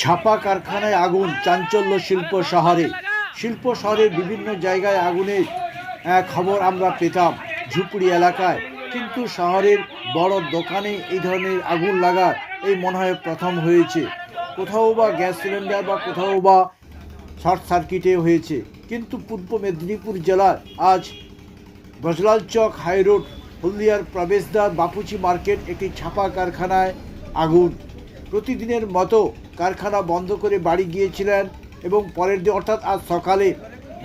ছাপা কারখানায় আগুন, চাঞ্চল্য শিল্প শহরে। শিল্প শহরের বিভিন্ন জায়গায় আগুনের খবর আমরা পেতাম ঝুপড়ি এলাকায়। কিন্তু শহরের বড় দোকানে এই ধরনের আগুন লাগা এই মনে হয় প্রথম হয়েছে। কোথাও বা গ্যাস সিলিন্ডার বা কোথাও বা শর্ট সার্কিটে হয়েছে। কিন্তু পূর্ব মেদিনীপুর জেলার আজ বজলাল চক হাই রোড, হলদিয়ার প্রবেশদ্বার বাপুচি মার্কেট একটি ছাপা কারখানায় আগুন। প্রতিদিনের মতো কারখানা বন্ধ করে বাড়ি গিয়েছিলেন এবং পরের দিন অর্থাৎ আজ সকালে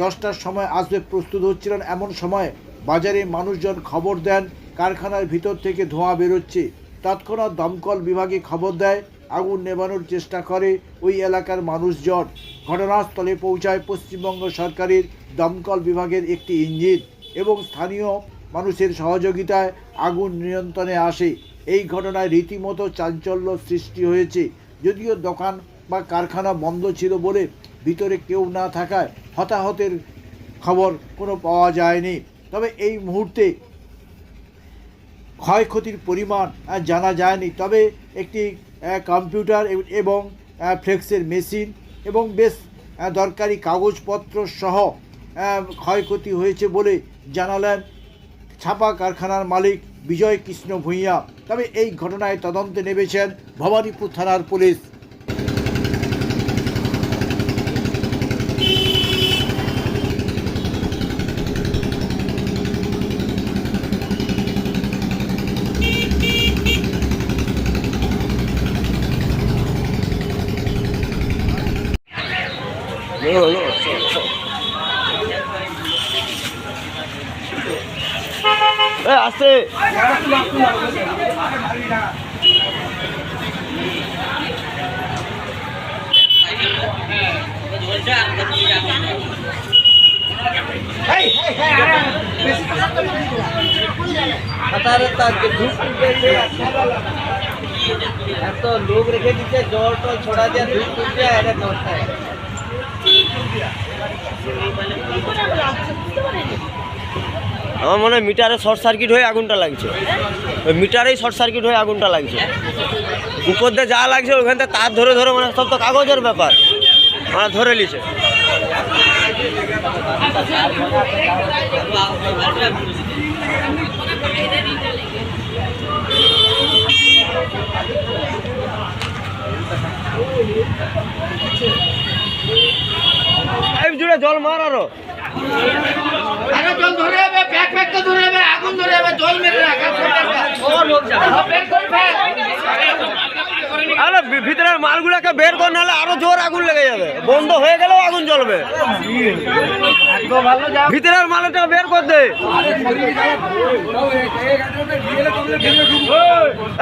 দশটার সময় আসবে প্রস্তুত হচ্ছিলেন। এমন সময় বাজারে মানুষজন খবর দেন, কারখানার ভিতর থেকে ধোঁয়া বেরোচ্ছে। তৎক্ষণাৎ দমকল বিভাগে খবর দেয়, আগুন নেভানোর চেষ্টা করে ওই এলাকার মানুষজন। ঘটনাস্থলে পৌঁছায় পশ্চিমবঙ্গ সরকারের দমকল বিভাগের একটি ইঞ্জিন এবং স্থানীয় মানুষের সহযোগিতায় আগুন নিয়ন্ত্রণে আসে। এই ঘটনায় রীতিমতো চাঞ্চল্য সৃষ্টি হয়েছে। যদিও দোকান বা কারখানা বন্ধ ছিল বলে ভিতরে কেউ না থাকায় হতাহতের খবর কোনো পাওয়া যায়নি। তবে এই মুহূর্তে ক্ষয়ক্ষতির পরিমাণ জানা যায়নি। তবে একটি কম্পিউটার এবং ফ্লেক্সের মেশিন এবং বেশ দরকারি কাগজপত্র সহ ক্ষয়ক্ষতি হয়েছে বলে জানালেন ছাপা কারখানার মালিক বিজয় কৃষ্ণ ভূঁইয়া। তবে এই ঘটনায় তদন্তে নেমেছেন ভবানীপুর থানার পুলিশ। আসতে এত লোক রেখে দিচ্ছে জল টল ছড়া দিয়ে ধূপ তুলছে এটা নষ্ট আমার মনে হয় মিটারে শর্ট সার্কিট হয়ে আগুনটা লাগছে। ওই মিটারেই শর্ট সার্কিট হয়ে আগুনটা লাগছে। উপর দিয়ে যা লাগছে ওখান থেকে তার ধরে ধরে মানে সব তো কাগজের ব্যাপার। মানে ধরে নিছে। জল মার আরে জল ধরে যাবে ব্যাগ ব্যাগ তো ধরে যাবে আগুন ধরে যাবে জল মেরে রাখা বের করে ফেল। আরে ভিতরের মালগুলোকে বের করে নাহলে আরও জোর আগুন লেগে যাবে। বন্ধ হয়ে গেলেও আগুন জ্বলবে। ভিতরের মালটা বের কর দে।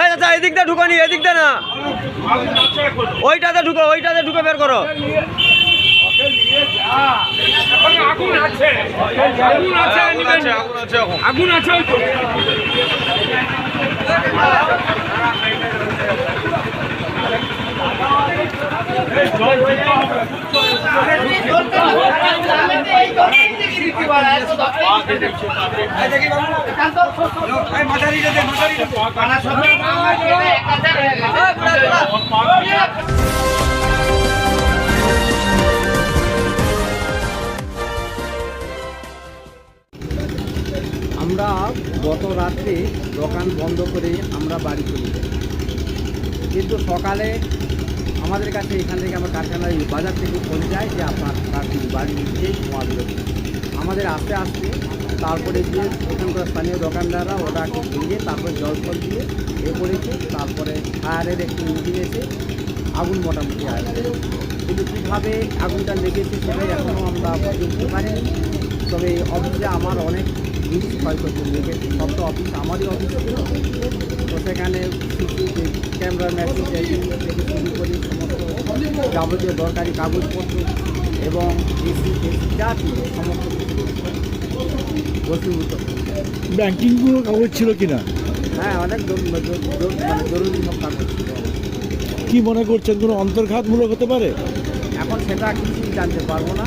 এই চাচা এদিক দিয়ে ঢুকো নি এদিক দিয়ে না। ওইটাতে ঢুকো ওইটাতে ঢুকে বের করো। আগুন আছে আগুন আছে আগুন আছে আগুন আছে ওই তো পানা সব এক হাজার হয়ে গেছে। আমরা গত রাত্রে দোকান বন্ধ করে আমরা বাড়ি চলে যাই। কিন্তু সকালে আমাদের কাছে এখান থেকে আমার কারখানায় বাজার থেকে ফোন যায় যে আপনার বাড়ি নিচেই ধোঁয়া আমাদের আস্তে আস্তে তারপরে গিয়ে ওখানকার স্থানীয় দোকানদাররা ওটাকে ভেঙে তারপরে জল ফল দিয়ে এ করেছে, তারপরে ফায়ারের একটি ইঞ্জিন এসে আগুন মোটামুটি আসে কিন্তু কীভাবে আগুনটা লেগেছে সেটাই এখনও আমরা বুঝতে পারিনি। তবে অফিসে আমার অনেক জিনিস ক্ষয়ক্ষতি লেগেছে সব তো অফিস আমারই অফিস ছিল। তো সেখানে ক্যামেরা টেশিন থেকে শুরু করে সমস্ত যাবতীয় দরকারি কাগজপত্র এবং এসি এসি যা ছিল সমস্ত কিছু বসীভূত ব্যাংকিং কাগজ ছিল কিনা? হ্যাঁ অনেক মানে জরুরি সব কাগজ ছিল। কি মনে করছেন কোনো অন্তর্ঘাতমূলক হতে পারে? এখন সেটা কিছুই জানতে পারব না।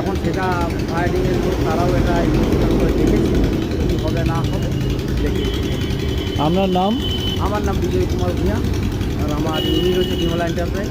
এখন সেটা ফায়ারিংয়ের লোক তারাও এটা ইনভেস্টিগেশন করে দেখেছে। কী হবে না হবে দেখি আপনার নাম? আমার নাম বিজয় কুমার ভূঁইয়া আর আমার ইউনিট হচ্ছে বিমলা এন্টারপ্রাইজ